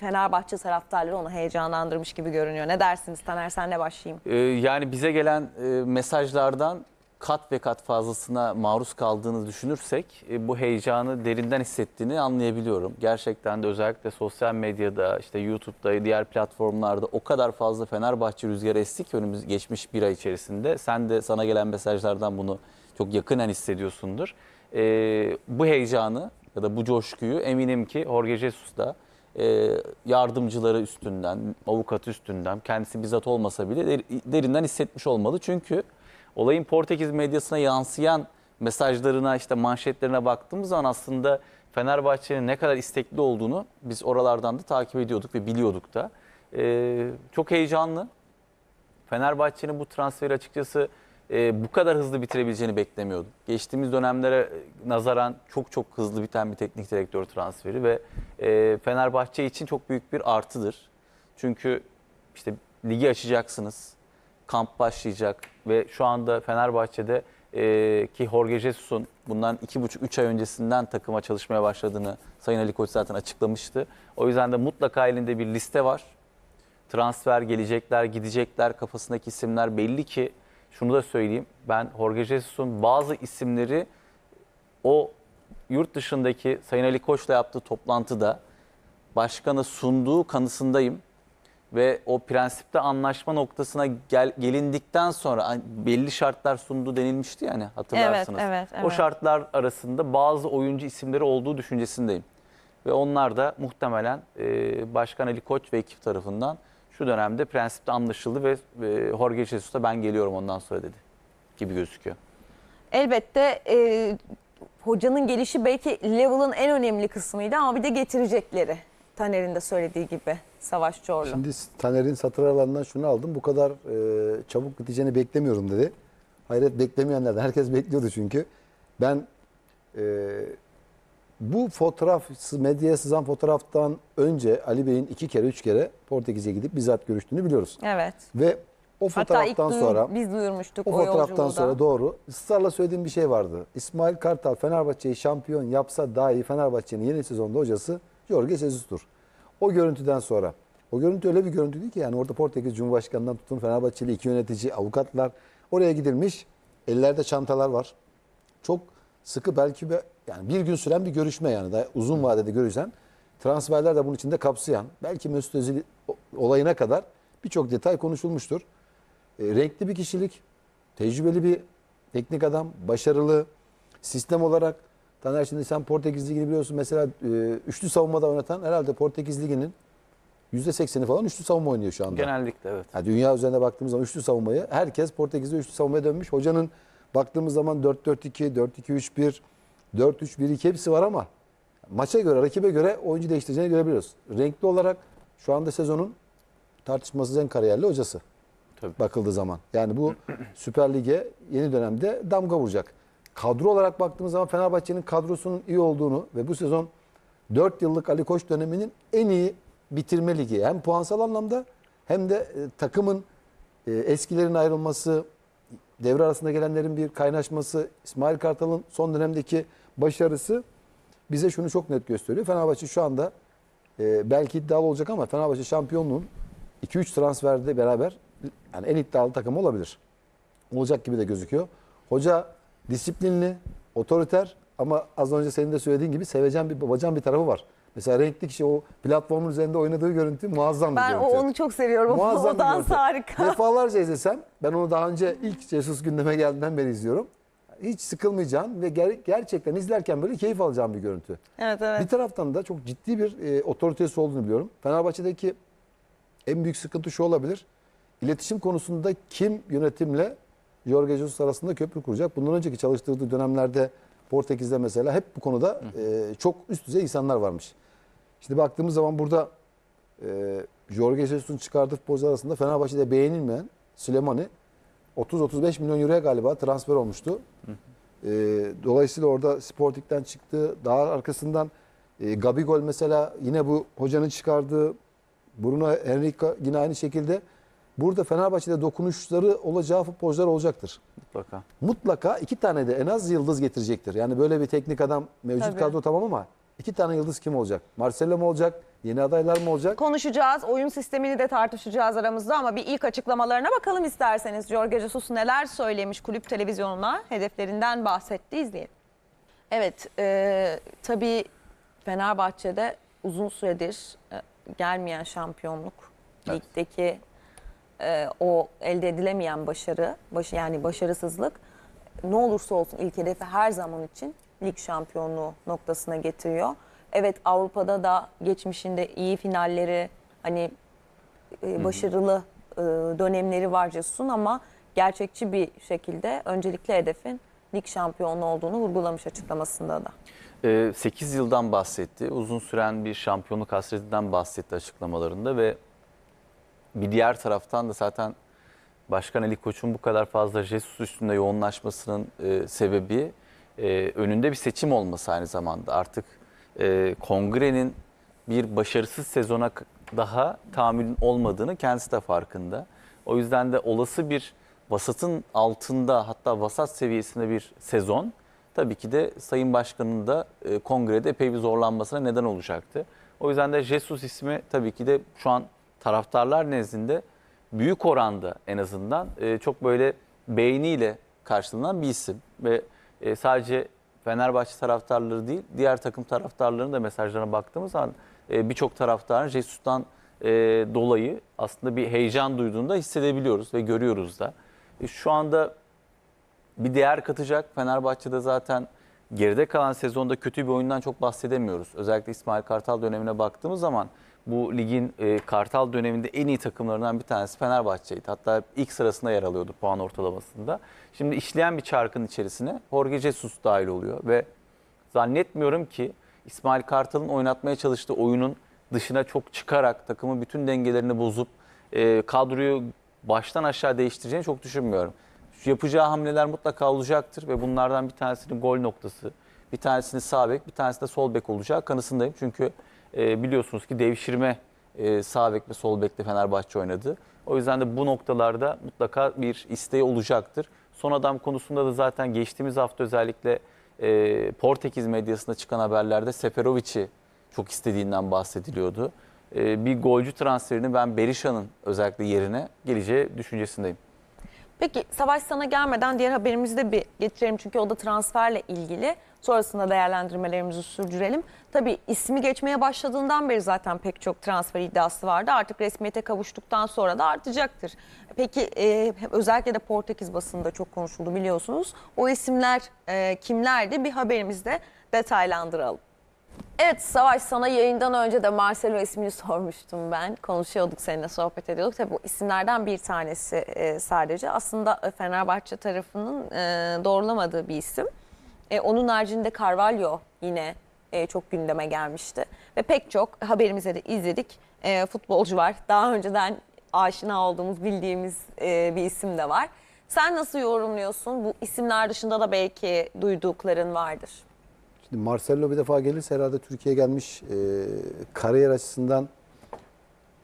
Fenerbahçe taraftarları onu heyecanlandırmış gibi görünüyor. Ne dersiniz Taner senle başlayayım. Ee, yani bize gelen e, mesajlardan kat ve kat fazlasına maruz kaldığını düşünürsek e, bu heyecanı derinden hissettiğini anlayabiliyorum. Gerçekten de özellikle sosyal medyada, işte YouTube'da, diğer platformlarda o kadar fazla Fenerbahçe rüzgarı esti ki önümüz geçmiş bir ay içerisinde. Sen de sana gelen mesajlardan bunu çok yakından hissediyorsundur. Ee, bu heyecanı ya da bu coşkuyu eminim ki Jorge Jesus da e, yardımcıları üstünden, avukat üstünden, kendisi bizzat olmasa bile der- derinden hissetmiş olmalı. Çünkü olayın Portekiz medyasına yansıyan mesajlarına, işte manşetlerine baktığımız zaman aslında Fenerbahçe'nin ne kadar istekli olduğunu biz oralardan da takip ediyorduk ve biliyorduk da. E, çok heyecanlı. Fenerbahçe'nin bu transferi açıkçası e, bu kadar hızlı bitirebileceğini beklemiyordum. Geçtiğimiz dönemlere e, nazaran çok çok hızlı biten bir teknik direktör transferi ve e, Fenerbahçe için çok büyük bir artıdır. Çünkü işte ligi açacaksınız, kamp başlayacak ve şu anda Fenerbahçe'de e, ki Jorge Jesus'un bundan 2,5-3 ay öncesinden takıma çalışmaya başladığını Sayın Ali Koç zaten açıklamıştı. O yüzden de mutlaka elinde bir liste var transfer gelecekler, gidecekler kafasındaki isimler belli ki şunu da söyleyeyim. Ben Jorge Jesus'un bazı isimleri o yurt dışındaki Sayın Ali Koç'la yaptığı toplantıda başkana sunduğu kanısındayım. Ve o prensipte anlaşma noktasına gel, gelindikten sonra hani belli şartlar sundu denilmişti yani hatırlarsınız. Evet, evet, O evet. şartlar arasında bazı oyuncu isimleri olduğu düşüncesindeyim. Ve onlar da muhtemelen e, Başkan Ali Koç ve ekip tarafından şu dönemde prensipte anlaşıldı ve e, Jorge Jesus da ben geliyorum ondan sonra dedi gibi gözüküyor. Elbette e, hocanın gelişi belki level'ın en önemli kısmıydı ama bir de getirecekleri. Taner'in de söylediği gibi Savaş Çorlu. Şimdi Taner'in satır aralarından şunu aldım. Bu kadar e, çabuk biteceğini beklemiyorum dedi. Hayret beklemeyenlerden. Herkes bekliyordu çünkü. Ben e, bu fotoğraf, medyaya sızan fotoğraftan önce Ali Bey'in iki kere, üç kere Portekiz'e gidip bizzat görüştüğünü biliyoruz. Evet. Ve o Hatta ilk fotoğraftan sonra biz duyurmuştuk o o, fotoğraftan sonra doğru ısrarla söylediğim bir şey vardı. İsmail Kartal Fenerbahçe'yi şampiyon yapsa dahi Fenerbahçe'nin yeni sezonda hocası Jorge Jesus'tur. O görüntüden sonra o görüntü öyle bir görüntüydü ki yani orada Portekiz Cumhurbaşkanı'ndan tutun Fenerbahçeli iki yönetici, avukatlar oraya gidilmiş. Ellerde çantalar var. Çok sıkı belki bir, yani bir gün süren bir görüşme yani daha uzun vadede görüşen transferler de bunun içinde kapsayan belki Mesut Özil olayına kadar birçok detay konuşulmuştur. E, renkli bir kişilik, tecrübeli bir teknik adam, başarılı, sistem olarak Taner şimdi sen Portekiz Ligi'ni biliyorsun mesela e, üçlü savunmada oynatan herhalde Portekiz Ligi'nin %80'i falan üçlü savunma oynuyor şu anda. Genellikle evet. Ha, dünya üzerinde baktığımız zaman üçlü savunmayı herkes Portekiz'de üçlü savunmaya dönmüş. Hocanın baktığımız zaman 4-4-2, 4-2-3-1, 4-3-1-2 hepsi var ama maça göre, rakibe göre oyuncu değiştireceğini görebiliyoruz. Renkli olarak şu anda sezonun tartışmasız en kariyerli hocası Tabii. bakıldığı zaman. Yani bu Süper Lig'e yeni dönemde damga vuracak. Kadro olarak baktığımız zaman Fenerbahçe'nin kadrosunun iyi olduğunu ve bu sezon 4 yıllık Ali Koç döneminin en iyi bitirme ligi. Hem puansal anlamda hem de e, takımın e, eskilerin ayrılması, devre arasında gelenlerin bir kaynaşması, İsmail Kartal'ın son dönemdeki başarısı bize şunu çok net gösteriyor. Fenerbahçe şu anda e, belki iddialı olacak ama Fenerbahçe şampiyonluğun 2-3 transferde beraber yani en iddialı takım olabilir. Olacak gibi de gözüküyor. Hoca disiplinli, otoriter ama az önce senin de söylediğin gibi sevecen bir babacan bir tarafı var. Mesela renkli kişi o platformun üzerinde oynadığı görüntü muazzam bir Ben görüntü. onu çok seviyorum. Muazzam o dans harika. Defalarca izlesem ben onu daha önce ilk Jesus gündeme geldiğinden beri izliyorum. Hiç sıkılmayacağım ve ger- gerçekten izlerken böyle keyif alacağım bir görüntü. Evet evet. Bir taraftan da çok ciddi bir e, otoritesi olduğunu biliyorum. Fenerbahçe'deki en büyük sıkıntı şu olabilir. İletişim konusunda kim yönetimle Jorge Jesus arasında köprü kuracak? Bundan önceki çalıştırdığı dönemlerde Portekiz'de mesela hep bu konuda e, çok üst düzey insanlar varmış. Şimdi baktığımız zaman burada e, Jorge Jesus'un çıkardığı futbolcular arasında Fenerbahçe'de beğenilmeyen Süleymani 30-35 milyon euroya galiba transfer olmuştu. E, dolayısıyla orada Sporting'den çıktı. Daha arkasından e, Gabigol mesela yine bu hocanın çıkardığı Bruno Henrique yine aynı şekilde. Burada Fenerbahçe'de dokunuşları olacağı futbolcular olacaktır. Mutlaka. Mutlaka iki tane de en az yıldız getirecektir. Yani böyle bir teknik adam mevcut Tabii. kadro tamam ama iki tane yıldız kim olacak? Marcelo mu olacak? Yeni adaylar mı olacak? Konuşacağız, oyun sistemini de tartışacağız aramızda ama bir ilk açıklamalarına bakalım isterseniz. Jorge Jesus neler söylemiş kulüp televizyonuna, hedeflerinden bahsetti, izleyelim. Evet, e, tabii Fenerbahçe'de uzun süredir e, gelmeyen şampiyonluk, Evet. ligdeki e, o elde edilemeyen başarı, baş, yani başarısızlık ne olursa olsun ilk hedefi her zaman için lig şampiyonluğu noktasına getiriyor. Evet Avrupa'da da geçmişinde iyi finalleri, hani e, başarılı e, dönemleri var Cesus'un ama gerçekçi bir şekilde öncelikli hedefin lig şampiyonluğu olduğunu vurgulamış açıklamasında da. 8 yıldan bahsetti. Uzun süren bir şampiyonluk hasretinden bahsetti açıklamalarında ve bir diğer taraftan da zaten Başkan Ali Koç'un bu kadar fazla Jesus üstünde yoğunlaşmasının e, sebebi e, önünde bir seçim olması aynı zamanda. Artık e, kongrenin bir başarısız sezona daha tahammülün olmadığını kendisi de farkında. O yüzden de olası bir vasatın altında hatta vasat seviyesinde bir sezon tabii ki de Sayın Başkan'ın da e, kongrede epey bir zorlanmasına neden olacaktı. O yüzden de Jesus ismi tabii ki de şu an taraftarlar nezdinde büyük oranda en azından e, çok böyle beğeniyle karşılanan bir isim. Ve e, sadece Fenerbahçe taraftarları değil diğer takım taraftarlarının da mesajlarına baktığımız zaman e, birçok taraftarın Jesus'tan e, dolayı aslında bir heyecan duyduğunu da hissedebiliyoruz ve görüyoruz da. E, şu anda bir değer katacak. Fenerbahçe'de zaten geride kalan sezonda kötü bir oyundan çok bahsedemiyoruz. Özellikle İsmail Kartal dönemine baktığımız zaman bu ligin e, Kartal döneminde en iyi takımlarından bir tanesi Fenerbahçe'ydi. Hatta ilk sırasında yer alıyordu puan ortalamasında. Şimdi işleyen bir çarkın içerisine Jorge Jesus dahil oluyor ve zannetmiyorum ki İsmail Kartal'ın oynatmaya çalıştığı oyunun dışına çok çıkarak takımın bütün dengelerini bozup e, kadroyu baştan aşağı değiştireceğini çok düşünmüyorum. Şu yapacağı hamleler mutlaka olacaktır ve bunlardan bir tanesinin gol noktası, bir tanesini sağ bek, bir tanesi de sol bek olacağı kanısındayım. Çünkü e, biliyorsunuz ki devşirme e, sağ bek ve sol bekte Fenerbahçe oynadı. O yüzden de bu noktalarda mutlaka bir isteği olacaktır. Son adam konusunda da zaten geçtiğimiz hafta özellikle e, Portekiz medyasında çıkan haberlerde Seferovic'i çok istediğinden bahsediliyordu. E, bir golcü transferini ben Berisha'nın özellikle yerine geleceği düşüncesindeyim. Peki Savaş sana gelmeden diğer haberimizi de bir getirelim çünkü o da transferle ilgili. Sonrasında değerlendirmelerimizi sürdürelim. Tabii ismi geçmeye başladığından beri zaten pek çok transfer iddiası vardı. Artık resmiyete kavuştuktan sonra da artacaktır. Peki e, özellikle de Portekiz basında çok konuşuldu biliyorsunuz. O isimler e, kimlerdi? Bir haberimizde detaylandıralım. Evet Savaş sana yayından önce de Marcelo ismini sormuştum ben. Konuşuyorduk seninle sohbet ediyorduk. Tabii bu isimlerden bir tanesi e, sadece. Aslında e, Fenerbahçe tarafının e, doğrulamadığı bir isim. E, onun haricinde Carvalho yine e, çok gündeme gelmişti. Ve pek çok haberimize de izledik. E, futbolcu var. Daha önceden aşina olduğumuz, bildiğimiz e, bir isim de var. Sen nasıl yorumluyorsun? Bu isimler dışında da belki duydukların vardır. Şimdi Marcelo bir defa gelirse herhalde Türkiye'ye gelmiş e, kariyer açısından,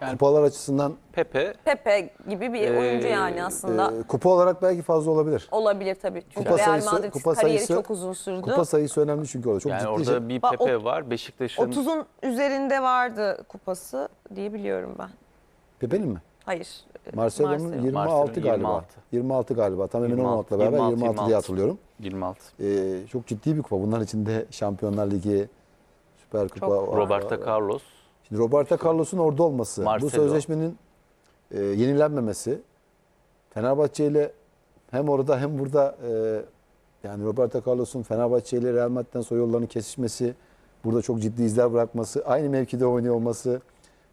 Yani- kupalar açısından Pepe Pepe gibi bir Ee, oyuncu yani aslında. e, kupa olarak belki fazla olabilir. Olabilir tabii. Çünkü Kupa Real sayısı- Madrid kupa kariyeri sayısı- çok uzun sürdü. Kupa sayısı önemli çünkü orada. Çok yani ciddi orada şey. bir Pepe var. Beşiktaş'ın 30'un üzerinde vardı kupası diye biliyorum ben. Pepe'nin mi? Hayır. Marcelo'nun Marcelo. 26 Marcelo galiba. 26. 26 galiba. Tam emin 26, olmamakla beraber 26, 26, diye hatırlıyorum. 26. Ee, çok ciddi bir kupa. Bunların içinde Şampiyonlar Ligi, Süper Kupa. Çok. Roberto Carlos. Şimdi Roberto Carlos'un orada olması, bu Marcelo. sözleşmenin e, yenilenmemesi, Fenerbahçe ile hem orada hem burada e, yani Roberto Carlos'un Fenerbahçe ile Real Madrid'den sonra yollarının kesişmesi, burada çok ciddi izler bırakması, aynı mevkide oynuyor olması,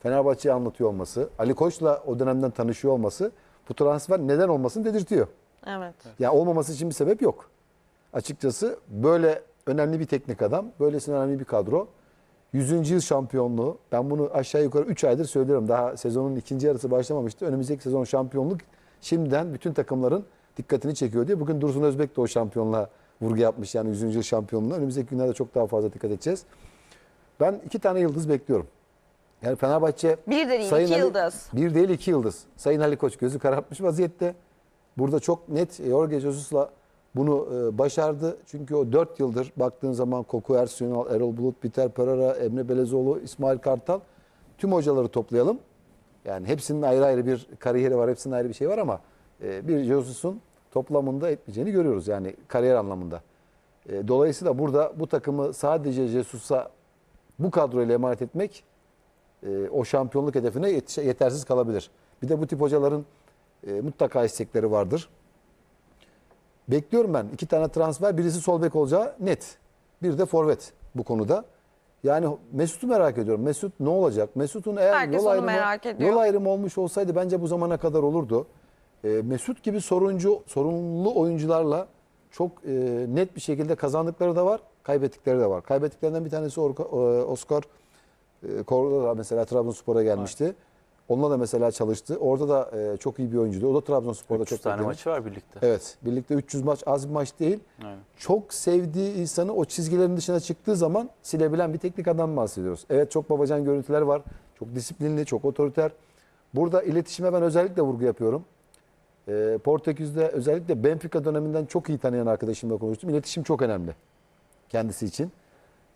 Fenerbahçe'yi anlatıyor olması, Ali Koç'la o dönemden tanışıyor olması bu transfer neden olmasını dedirtiyor. Evet. Yani olmaması için bir sebep yok. Açıkçası böyle önemli bir teknik adam, böylesine önemli bir kadro. 100. yıl şampiyonluğu. Ben bunu aşağı yukarı 3 aydır söylüyorum. Daha sezonun ikinci yarısı başlamamıştı. Önümüzdeki sezon şampiyonluk şimdiden bütün takımların dikkatini çekiyor diye. Bugün Dursun Özbek de o şampiyonluğa vurgu yapmış. Yani 100. yıl şampiyonluğuna. Önümüzdeki günlerde çok daha fazla dikkat edeceğiz. Ben iki tane yıldız bekliyorum. Yani Fenerbahçe Bir de değil, Sayın iki Ali- yıldız. bir değil iki yıldız. Sayın Ali Koç gözü karartmış vaziyette. Burada çok net Jorge Jesus'la bunu e, başardı. Çünkü o dört yıldır baktığın zaman Koku Ersunal, Erol Bulut, Biter Perara, Emre Belezoğlu, İsmail Kartal tüm hocaları toplayalım. Yani hepsinin ayrı ayrı bir kariyeri var, hepsinin ayrı bir şey var ama e, bir Jesus'un toplamında etmeyeceğini görüyoruz yani kariyer anlamında. E, dolayısıyla burada bu takımı sadece Jesus'a bu kadroyla emanet etmek e, o şampiyonluk hedefine yetiş- yetersiz kalabilir. Bir de bu tip hocaların e, mutlaka istekleri vardır. Bekliyorum ben. iki tane transfer. Birisi sol bek olacağı net. Bir de forvet bu konuda. Yani Mesut'u merak ediyorum. Mesut ne olacak? Mesut'un eğer Herkes yol onu ayrımı, merak ediyor. yol ayrımı olmuş olsaydı bence bu zamana kadar olurdu. Ee, Mesut gibi soruncu, sorunlu oyuncularla çok e, net bir şekilde kazandıkları da var, kaybettikleri de var. Kaybettiklerinden bir tanesi Orka- e, Oscar e, Korda mesela Trabzonspor'a gelmişti. Onunla da mesela çalıştı. Orada da e, çok iyi bir oyuncuydu. O da Trabzonspor'da 3 çok tane maçı var birlikte. Evet. Birlikte 300 maç az bir maç değil. Aynen. Çok sevdiği insanı o çizgilerin dışına çıktığı zaman silebilen bir teknik adam bahsediyoruz. Evet çok babacan görüntüler var. Çok disiplinli, çok otoriter. Burada iletişime ben özellikle vurgu yapıyorum. Ee, Portekiz'de özellikle Benfica döneminden çok iyi tanıyan arkadaşımla konuştum. İletişim çok önemli kendisi için.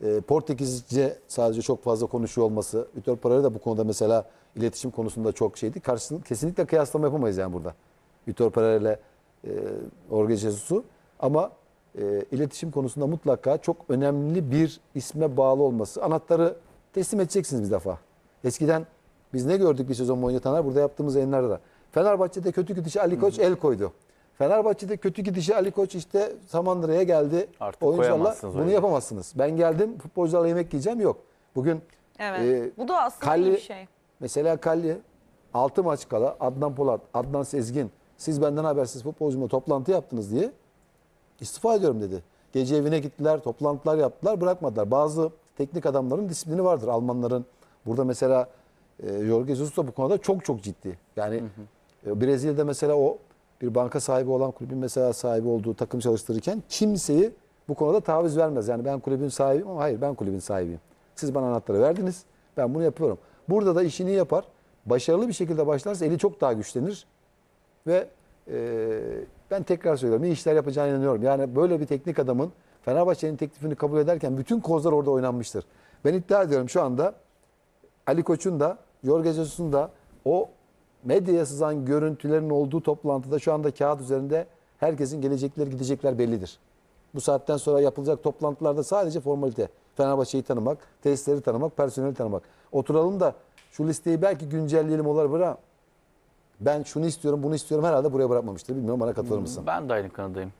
Ee, Portekizce sadece çok fazla konuşuyor olması. Vitor Pereira da bu konuda mesela iletişim konusunda çok şeydi. Karşısında kesinlikle kıyaslama yapamayız yani burada. Vitor Pereira ile e, Jorge Jesus'u. Ama e, iletişim konusunda mutlaka çok önemli bir isme bağlı olması. Anahtarı teslim edeceksiniz bir defa. Eskiden biz ne gördük bir sezon boyunca Taner? Burada yaptığımız yayınlarda da. Fenerbahçe'de kötü gidişi Ali Koç el koydu. Fenerbahçe'de kötü gidişi Ali Koç işte Samandıra'ya geldi. Artık Oyuncularla koyamazsınız bunu öyle. yapamazsınız. Ben geldim futbolcularla yemek yiyeceğim yok. Bugün Evet. e, Bu da aslında Kalli- bir şey. Mesela Kalli 6 maç kala Adnan Polat, Adnan Sezgin siz benden habersiz futbolcumla toplantı yaptınız diye istifa ediyorum dedi. Gece evine gittiler, toplantılar yaptılar, bırakmadılar. Bazı teknik adamların disiplini vardır. Almanların burada mesela e, Jorge Jesus da bu konuda çok çok ciddi. Yani e, Brezilya'da mesela o bir banka sahibi olan kulübün mesela sahibi olduğu takım çalıştırırken kimseyi bu konuda taviz vermez. Yani ben kulübün sahibiyim ama hayır ben kulübün sahibiyim. Siz bana anahtarı verdiniz. Ben bunu yapıyorum. Burada da işini yapar. Başarılı bir şekilde başlarsa eli çok daha güçlenir. Ve e, ben tekrar söylüyorum iyi işler yapacağına inanıyorum. Yani böyle bir teknik adamın Fenerbahçe'nin teklifini kabul ederken bütün kozlar orada oynanmıştır. Ben iddia ediyorum şu anda Ali Koç'un da Jorge Jesus'un da o medyaya sızan görüntülerin olduğu toplantıda şu anda kağıt üzerinde herkesin gelecekleri gidecekler bellidir. Bu saatten sonra yapılacak toplantılarda sadece formalite. Fenerbahçe'yi tanımak, tesisleri tanımak, personeli tanımak. Oturalım da şu listeyi belki güncelleyelim olabilir ama ben şunu istiyorum, bunu istiyorum herhalde buraya bırakmamıştır. Bilmiyorum bana katılır mısın? Ben de aynı kanadayım.